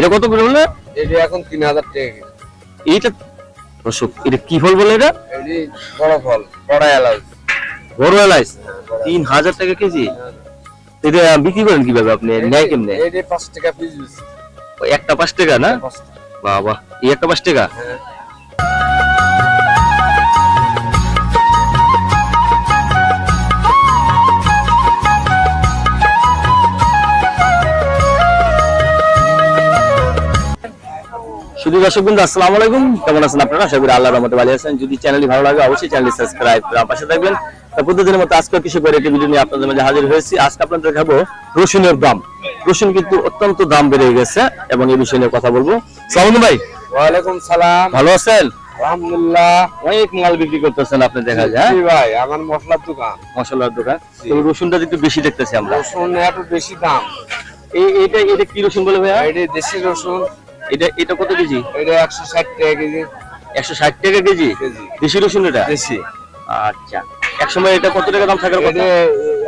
এটা কত করে বললে এটা এখন তিন হাজার টাকা এইটা অশোক এটা কি ফল বলে এটা? বড় ফল বড় এলাচ। বড় এলাইচ তিন হাজার টাকা কেজি? এটা বিক্রি করেন কীভাবে আপনি? নেয় কেমনে? এটা পাঁচ টাকা পিস একটা পাঁচ টাকা না? বাবা এই একটা পাঁচ টাকা? শুধু দর্শক বন্ধু আসসালামু আলাইকুম। কেমন আছেন আপনারা? আশা করি আল্লাহর রহমতে ভালো আছেন। যদি চ্যানেলটি ভালো লাগে অবশ্যই চ্যানেলটি সাবস্ক্রাইব করে পাশে থাকবেন। তা প্রতিদিনের মতো আজকে কিছু করে একটি ভিডিও নিয়ে আপনাদের মাঝে হাজির হয়েছি। আজকে আপনাদের দেখাবো রসুনের দাম। রসুন কিন্তু অত্যন্ত দাম বেড়ে গেছে এবং এই বিষয় নিয়ে কথা বলব। সালাম ভাই। ওয়ালাইকুম সালাম। ভালো আছেন? আলহামদুলিল্লাহ। অনেক মাল বিক্রি করতেছেন আপনি দেখা যায় হ্যাঁ? ভাই আমার মশলার দোকান। মশলার দোকান। রসুনটা একটু বেশি দেখতেছি আমরা। রসুন এত বেশি দাম। এই এটা এটা কি রসুন বলে এটি দেশি রসুন। এটা এটা কত কেজি? এটা একশো ষাট টাকা কেজি। একশো ষাট টাকা কেজি? দেশি রসুন এটা? দেশি। আচ্ছা। এক সময় এটা কত টাকা দাম থাকার কথা?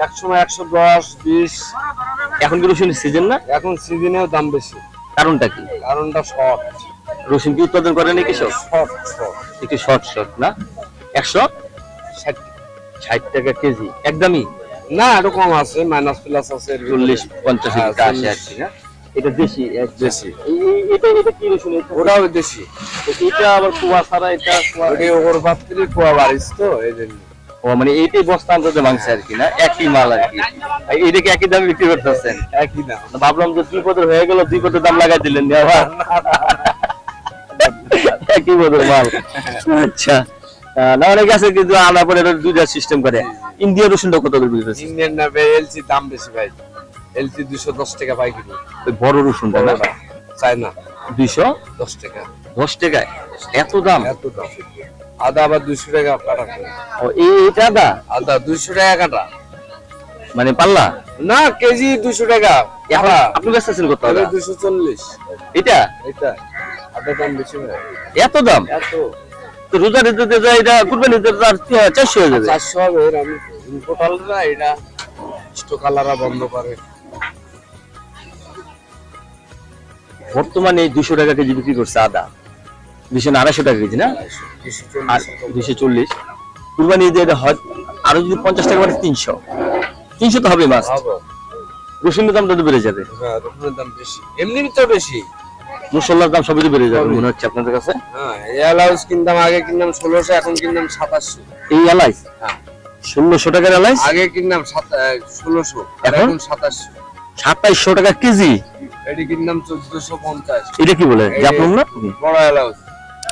একসময় একশো দশ বিশ। এখন কি রসুনের সিজন না? এখন সিজনেও দাম বেশি। কারণটা কি? কারণটা শর্ট রসুন কি উৎপাদন করে নাকি কৃষক শর্ট শর্ট একটু শর্ট শর্ট না? একশো ষাট। ষাট টাকা কেজি। একদমই? না এরকম আছে মাইনাস প্লাস আছে চল্লিশ পঞ্চাশ হ্যাঁ, আসে চল্লিশ। আর কি না? এটা দেশি দেশি। এই- এই- এটা এটা কি রসুন? ওটাও দেশি। এটা আবার কুয়া ছাড়া এটা কুয়া- ওর কুয়া বাড়িস তো এই জন্য। ও মানে এইটাই বস্তা আনতে মাংস আর কি না? একই মাল আর কি। এটাকে একই দামে বিক্রি করতেছেন? একই দাম। ভাবলাম যে দুই পদের হয়ে গেল দুই পদের দাম লাগাই দিলেন আবার। একই পদের মাল। আচ্ছা। না অনেক আছে কিন্তু আনার পরে এটা দুইটা সিস্টেম করে। ইন্ডিয়া রসুনটা কত করে বিক্রি করছে ইন্ডিয়ান না এলসি দাম বেশি ভাই। এলসি দুশো দশ টাকা পাইকারি ওই বড় না? বড়টা চায়না দুইশো? দশ টাকা। দশ টাকায়? এত দাম? এত দাম। আদা আবার দুশো টাকা কাটা। ও এই এটা দা আদা দুশো টাকা কাটা। মানে পাল্লা? না কেজি দুশো টাকা। আপনি ব্যস্ত আছেন কত আদা? দুশো চল্লিশ। এটা? এটা। আদা দাম বেশি এত দাম? এত। তো রোজা দিতে যায় এটা কুরবানি তার চারশো হয়ে যাবে। চারশো হবে এর আমি টোটালটা এটা স্টোকালারা বন্ধ করে। বর্তমানে দুশো টাকা কেজি বিক্রি করছে আদা। দুশো না আড়াইশো টাকা কেজি না? দুশো চল্লিশ। কুরবানি দিয়ে হয় আরও যদি পঞ্চাশ টাকা মানে তিনশো। তিনশো তো হবে মাছ হবে। রসুনের দামটা তো বেড়ে যাবে। রসুনের দাম বেশি। এমনি তো বেশি। মশলার দাম সবই বেড়ে যাবে মনে হচ্ছে আপনাদের কাছে? হ্যাঁ এলাউস কিনতাম আগে কিনতাম ষোলোশো এখন কিনতাম সাতাশশো। এই এলাইস হ্যাঁ। ষোলোশো টাকার এলাইস আগে কিনতাম ষোলোশো? এখন? সাতাশশো। সাতাইশশো টাকা কেজি? এটি কিনতাম চোদ্দশো পঞ্চাশ? এটা কি বলে? জাফলং না? বড় এলাউস।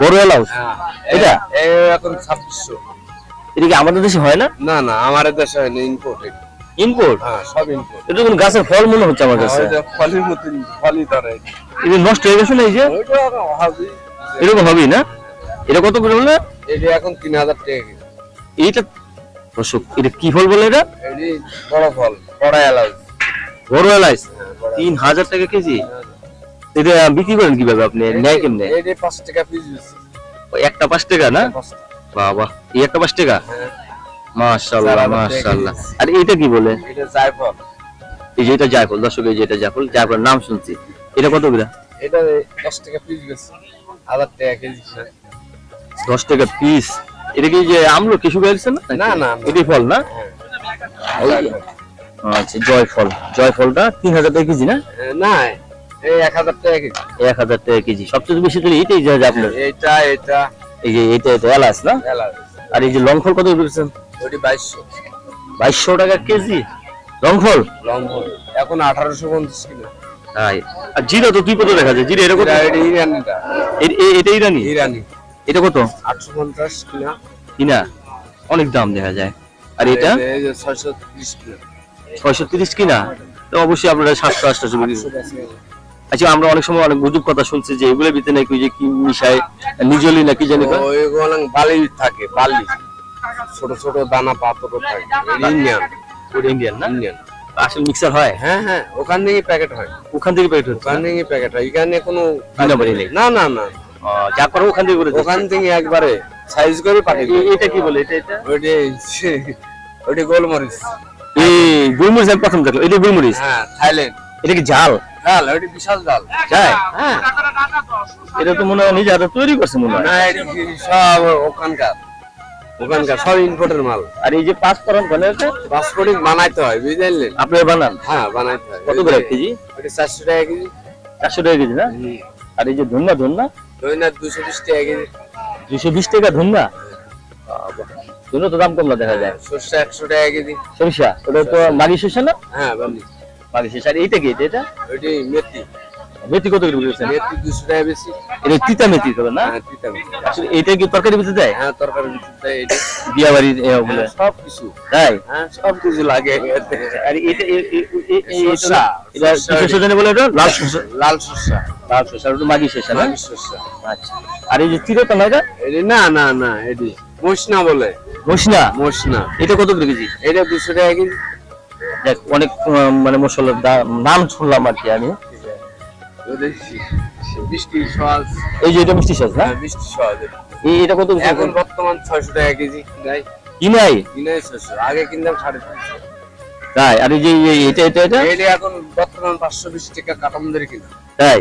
বড় এলাউস? হ্যাঁ। এটা? এখন ছাব্বিশশো। এটা কি আমাদের দেশে হয় না? না না আমার দেশে হয় না ইম্পোর্ট ইম্পোর্ট হ্যাঁ সব ইম্পোর্ট এটা কোন গাছের ফল মনে হচ্ছে আমার কাছে? ফলের মতন ফলই ধরে। এটা নষ্ট হয়ে গেছে না এই যে? হবে এরকম হবেই। না? এটা কত করে বলে? এটি এখন তিন হাজার টাকা এইটা এটা কি ফল বলে এটা? এটি বড় ফল বড় এলাউস। বড় এলাইস তিন হাজার টাকা কেজি? এটা বিক্রি করেন কীভাবে আপনি? নেয় কেমনে? পাঁচ টাকা পিস একটা পাঁচ টাকা না? বাবা এই একটা পাঁচ টাকা? হ্যাঁ। মাশাআল্লাহ মাশাআল্লাহ। আর এটা কি বলে? এটা জায়ফল। এই যে এটা জায়ফল দর্শক এই যে এটা জায়ফল জায়ফলের নাম শুনছি। এটা কত করে? এটা দশ টাকা পিস টাকা কেজি টাকা পিস এটা কি যে আমলো কিছু গেছে না? না, না, না। এটি ফল না? হ্যাঁ। আচ্ছা জয় ফল জয় ফলটা তিন হাজার টাকা কেজি না? না এই এক হাজার টাকা কেজি। এক হাজার টাকা কেজি। সবচেয়ে বেশি তাহলে এইটাই যায় আপনার। এইটা এটা এই যে এটা এটা এলাচ না? আর এই যে লং ফল কত করেছেন ওটি বাইশশো। বাইশশো টাকা কেজি? লং ফল এখন আঠারোশো পঞ্চাশ কিলো। তাই। আর জিরা তো কি কত দেখা যায়। জিরা এটা কত? ইরানিটা। এটা ইরানি? ইরানি। এটা কত? আটশো পঞ্চাশ কিলো। কিনা? অনেক দাম দেখা যায়। আর এটা? ছয়শো ত্রিশ কিলো। ছয়শো তিরিশ কিনা? তো অবশ্যই আপনারা সাতশো আটশো। আচ্ছা আমরা অনেক সময় অনেক গুজব কথা শুনছি যে এগুলো ভিতরে নাকি যে কি মিশায় নিজলি না কি জানি বালি থাকে বালি। ছোট ছোট দানা পাথরও থাকে। ইন্ডিয়ান। ইন্ডিয়ান। না? ইন্ডিয়ান। আসল মিক্সার হয়? হ্যাঁ হ্যাঁ ওখান থেকে প্যাকেট হয়। ওখান থেকে প্যাকেট হচ্ছে? ওখান প্যাকেট হয়। এখানে কোনো নেই। না না না। যা করে ওখান থেকে করে ওখান থেকে একবারে সাইজ করে পাঠিয়ে এটা কি বলে? এটা এটা? ওইটি ওইটি গোলমরিচ। গুলমরিচ আমি প্রথম দেখলাম। এটা গুলমরিচ? হ্যাঁ থাইল্যান্ড। এটা কি জাল? ডাল ওইটি বিশাল ডাল যায় হ্যাঁ। এটা তো মনে হয় নিজে হাতে তৈরি করছে মনে হয়। না এটি সব ওখানকার। ওখানকার সব ইম্পোর্টের মাল। আর এই যে পাঁচ ফোড়ন মানে এটা বানাইতে হয় বুঝলেন? আপনার বানান? হ্যাঁ বানাইতে হয়। কত করে কেজি? ওটি চারশো টাকা কেজি। চারশো টাকা কেজি না? আর এই যে ধন্যা দৈনাথ দুশো বিশ টাকা কেজি। দুশো বিশ টাকা ধন্যা? ধন্যা তো দাম কম না দেখা যায়। সর্ষে একশো টাকা কেজি। সরিষা? ওটা তো মাগি শস্য না? হ্যাঁ মাগি আর এইটা কি? এটা ওইটি মেথি। মেথি কত করে মেথি দুশো টাকা বেশি। এটা তিতা মেথি তবে না? হ্যাঁ তিতা মেথি। আসলে এইটা কি তরকারি হ্যাঁ তরকারি এটি বিয়া বাড়ির বলে সব কিছু। তাই? হ্যাঁ সব কিছু লাগে। আর এটা এটা শস্য বলে এটা লাল শস্য লাল শস্যা লাল শস্য আর ওটা মাগি শস্য না? লাল শস্যা আচ্ছা। আর এই যে তিরতা না এটা না না না এটি মশনা বলে। মশনা? মশনা। এটা কত করে কেজি? এটা দুশো টাকা কেজি। দেখ অনেক মানে মশলার নাম শুনলাম আর কি আমি। বৃষ্টি সস। এই যে এটা মিষ্টি সস না? হ্যাঁ বৃষ্টি সস। এই এটা কত এখন বর্তমান ছয়শো টাকা কেজি। নাই কি নাই কিনে ছয়শো। আগে কিনতাম সাড়ে তিনশো। তাই আর এই যে এই- এটা এটা এটা? এখন বর্তমান পাঁচশো বিশ টাকা কাটাম ধরে কিনা তাই?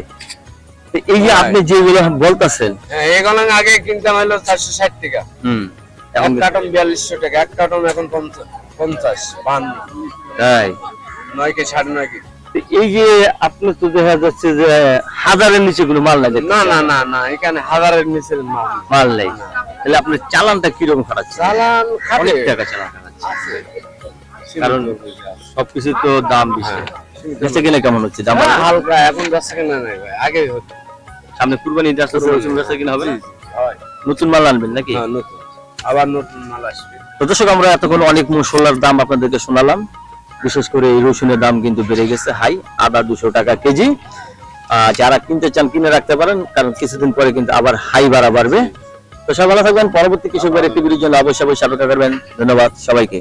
এই যে আপনি যেগুলো বলতেছেন। হ্যাঁ এগুলো আগে কিনতাম হলো চারশো ষাট টাকা। হুম এক কার্টন বিয়াল্লিশশো টাকা এক কার্টন এখন পঞ্চাশ বান্ন। তাই? নয় কে সাড়ে নয় কে এই যে আপনি তো দেখা যাচ্ছে যে হাজারের নিচে গুলো মাল লাগে না না না না এখানে হাজারের নিচে মাল। মাল নাই। তাহলে আপনার চালানটা কীরকম খাটাচ্ছে চালান অনেক টাকা চালান খাটাচ্ছে কারণ সবকিছু তো দাম বেশি। বেঁচে কিনে কেমন হচ্ছে? দাম হালকা এখন বেচা কেনা নাই ভাই আগে হতো। সামনে কুরবানি ঈদ আসছে নতুন বেচা কিনা হবে। নতুন মাল আনবেন নাকি? হ্যাঁ, নতুন। আবার নতুন মাল আসবে। তো দর্শক আমরা এতক্ষণ অনেক মশলার দাম আপনাদেরকে শোনালাম। বিশেষ করে এই রসুনের দাম কিন্তু বেড়ে গেছে হাই আদা দুশো টাকা কেজি। যারা কিনতে চান কিনে রাখতে পারেন কারণ কিছুদিন পরে কিন্তু আবার হাই বাড়া বাড়বে। তো সবাই ভালো থাকবেন পরবর্তী কৃষকদের একটি জন্য অবশ্যই অবশ্যই অপেক্ষা করবেন। ধন্যবাদ সবাইকে।